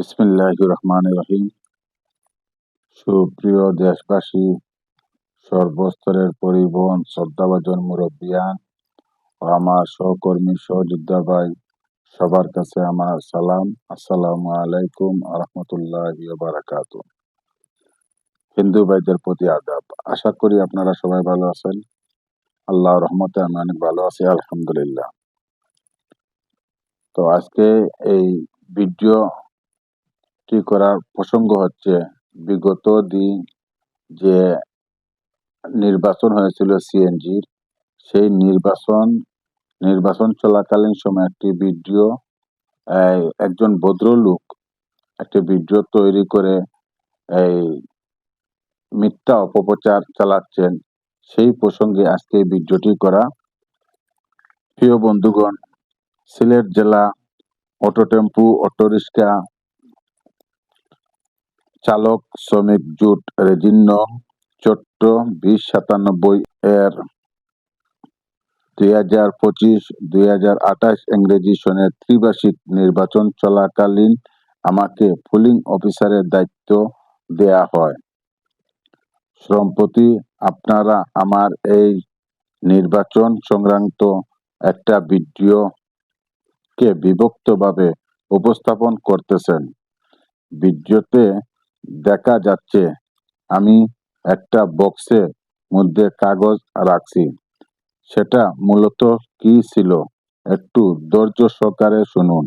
বিসমিল্লাহ রহমান রহিম। সুপ্রিয় দেশবাসী, সর্বস্তরের পরিবহন শ্রদ্ধাভাজন মুরব্বিয়ান ও আমার সহকর্মী সহযোদ্ধা ভাই, সবার কাছে আমার সালাম। আসসালামু আলাইকুম রহমতুল্লাহ বারাকাত হিন্দু ভাইদের প্রতি আদাব। আশা করি আপনারা সবাই ভালো আছেন। আল্লাহ রহমতে আমি অনেক ভালো আছি, আলহামদুলিল্লাহ। তো আজকে এই ভিডিও টি করার প্রসঙ্গ হচ্ছে, বিগত দিন যে নির্বাচন হয়েছিল সিএনজির, সেই নির্বাচন নির্বাচন চলাকালীন সময় একটি ভিডিও একজন ভদ্রলোক একটি ভিডিও তৈরি করে, এই মিথ্যা অপপ্রচার চালাচ্ছেন। সেই প্রসঙ্গে আজকে ভিডিওটি করা। প্রিয় বন্ধুগণ, সিলেট জেলা অটো টেম্পু অটোরিক্সা চালক শ্রমিক জোট রেজিন্ন চট্ট বিশ সাতানব্বই এর দুই হাজার পঁচিশ, দুই হাজার আঠাশ ইংরেজি সনের ত্রিবার্ষিক নির্বাচন চলাকালীন আমাকে পুলিং অফিসারের দায়িত্ব দেয়া হয়। সম্প্রতি আপনারা আমার এই নির্বাচন সংক্রান্ত একটা ভিডিও কে বিভক্তভাবে উপস্থাপন করতেছেন। ভিডিওতে দেখা যাচ্ছে। আমি একটা বক্সের মধ্যে কাগজ রাখছি। সেটা মূলত কি ছিল? একটু ধৈর্য সহকারে শুনুন।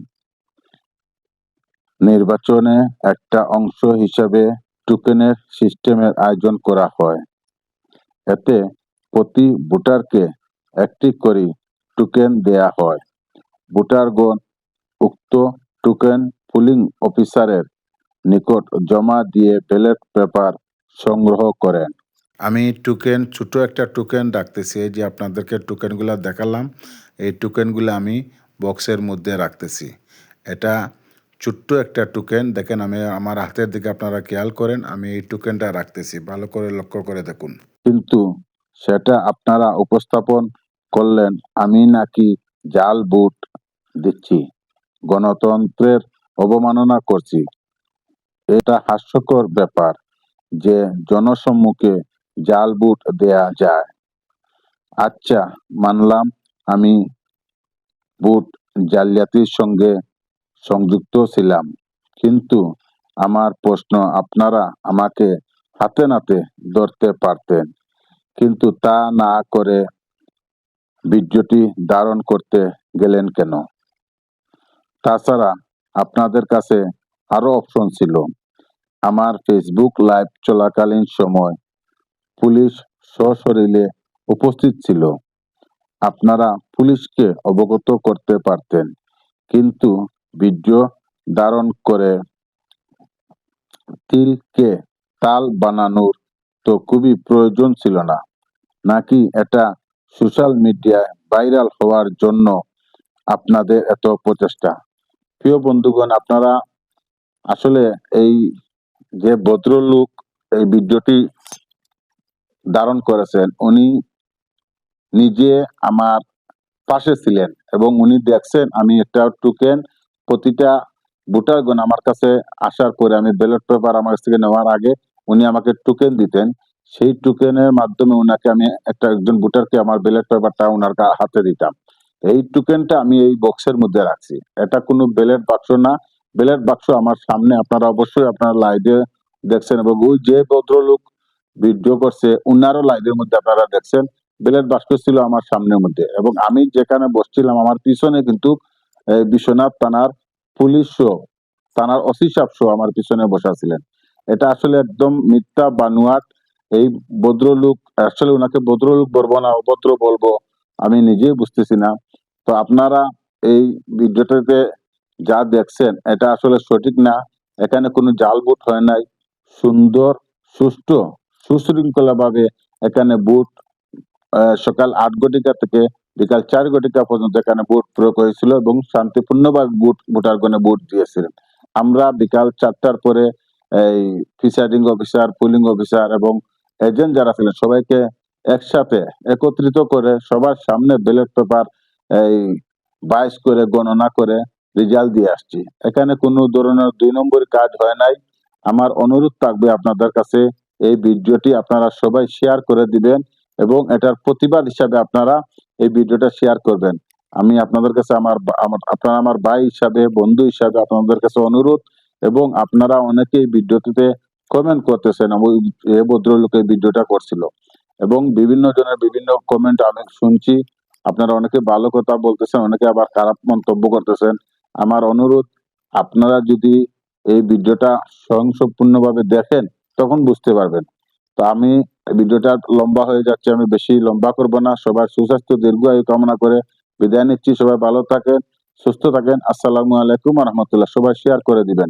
নির্বাচনে একটা অংশ হিসাবে টোকেনের সিস্টেমের আয়োজন করা হয়। এতে প্রতি ভোটারকে একটি করে টোকেন দেয়া হয়। ভোটারগণ উক্ত টোকেন পুলিং অফিসারের নিকট জমা দিয়ে ব্যালট পেপার সংগ্রহ করেন। আমি টোকেন ছোট একটা টোকেন রাখতেছি এই যে আপনাদেরকে টোকেনগুলো দেখালাম এই টোকেনগুলো আমি বক্সের মধ্যে রাখতেছি। এটা ছোট্ট একটা টোকেন দেখেন আমি আমার হাতের দিকে আপনারা খেয়াল করেন আমি এই টোকেনটা রাখতেছি ভালো করে লক্ষ্য করে দেখুন। কিন্তু সেটা আপনারা উপস্থাপন করলেন আমি নাকি জাল বুট দিচ্ছি। গণতন্ত্রের অবমাননা করছি। এটা হাস্যকর ব্যাপার যে জনসম্মুখে জাল বুট দেয়া যায়। আচ্ছা মানলাম আমি বুট জালিয়াতির সঙ্গে সংযুক্ত ছিলাম। কিন্তু আমার প্রশ্ন আপনারা আমাকে হাতে নাতে ধরতে পারতেন। কিন্তু তা না করে ভিডিওটি ধারণ করতে গেলেন কেন? তাছাড়া আপনাদের কাছে আরও অপশন ছিল। আমার ফেসবুক লাইভ চলাকালীন সময় পুলিশ সশরীরে উপস্থিত ছিল। আপনারা পুলিশকে অবগত করতে পারতেন, কিন্তু ভিডিও ধারণ করে তিলকে তাল বানানোর তো খুবই প্রয়োজন ছিল না। নাকি এটা সোশ্যাল মিডিয়ায় ভাইরাল হওয়ার জন্য আপনাদের এত প্রচেষ্টা? প্রিয় বন্ধুগণ, আপনারা আসলে এই যে ভদ্রলোক এই ভিডিওটি ধারণ করেছেন, উনি নিজে আমার পাশে ছিলেন এবং উনি দেখছেন আমি একটা টোকেন প্রতিটা ভোটারগণ আমার কাছে আসার পরে আমি ব্যালট পেপার আমার কাছ থেকে নেওয়ার আগে উনি আমাকে টোকেন দিতেন। সেই টোকেনের মাধ্যমে ওনাকে আমি একটা একজন ভোটারকে আমার ব্যালট পেপারটা ওনার হাতে দিতাম। এই টোকেনটা আমি এই বক্সের মধ্যে রাখছি। এটা কোনো ব্যালট বাক্স না ব্যালট বাক্স আমার সামনে। আপনারা অবশ্যই আপনারা লাইভে দেখছেন এবং ওই যে ভদ্রলোক ভিডিও করছে, উনারও লাইভের মধ্যে আপনারা দেখছেন। ব্যালট বাক্স ছিল আমার সামনের মধ্যে এবং আমি যেখানে বসছিলাম, আমার পিছনে কিন্তু বিশ্বনাথ থানার পুলিশ সহ থানার অসি সহ আমার পিছনে বসা ছিলেন এটা আসলে একদম মিথ্যা বানুয়াট। এই ভদ্রলোক, আসলে ওনাকে ভদ্রলোক বলব না, অভদ্র বলব, আমি নিজেই বুঝতেছি না। তো আপনারা এই ভিডিওটাতে যা দেখছেন, এটা আসলে সঠিক না। এখানে কোনো জাল বুট হয় নাই। সুন্দর সুষ্ঠু সুশৃঙ্খলা ভাবে এখানে বুট সকাল আট ঘটিকা থেকে বিকাল চার ঘটিকা পর্যন্ত এখানে ভোট প্রয়োগ হয়েছিল এবং শান্তিপূর্ণভাবে ভোট ভোটারগণে ভোট দিয়েছিলেন। আমরা বিকাল চারটার পরে এই প্রিসাইডিং অফিসার পুলিং অফিসার এবং এজেন্ট যারা ছিলেন, সবাইকে একসাথে একত্রিত করে সবার সামনে ব্যালট পেপার এই বাইশ করে গণনা করে রেজাল্ট দিয়ে আসছি। এখানে কোনো ধরনের দুই নম্বর কাজ হয় নাই। আমার অনুরোধ থাকবে আপনাদের কাছে এই ভিডিওটি আপনারা সবাই শেয়ার করে দিবেন এবং এটার প্রতিবাদ হিসাবে আপনারা এই ভিডিওটা শেয়ার করবেন। আমি আপনাদের কাছে আমার আপনারা আমার ভাই হিসাবে, বন্ধু হিসাবে আপনাদের কাছে অনুরোধ এবং আপনারা অনেকেই ভিডিওটিতে কমেন্ট করতেছেন, ওই ভদ্রলোক ভিডিওটা করছিল। এবং বিভিন্ন জনের বিভিন্ন কমেন্ট আমি শুনছি। আপনারা অনেকে ভালো কথা বলতেছেন, অনেকে আবার খারাপ মন্তব্য করতেছেন। আমার অনুরোধ, আপনারা যদি এই ভিডিওটা স্বয়ংসম্পূর্ণভাবে দেখেন, তখন বুঝতে পারবেন। তো আমি ভিডিওটা লম্বা হয়ে যাচ্ছে, আমি বেশি লম্বা করব না। সবার সুস্বাস্থ্য দীর্ঘ দীর্ঘায়ু কামনা করে বিদায় নিচ্ছি। সবাই ভালো থাকেন, সুস্থ থাকেন। আসসালামু আলাইকুম রহমতুল্লাহ। সবাই শেয়ার করে দিবেন।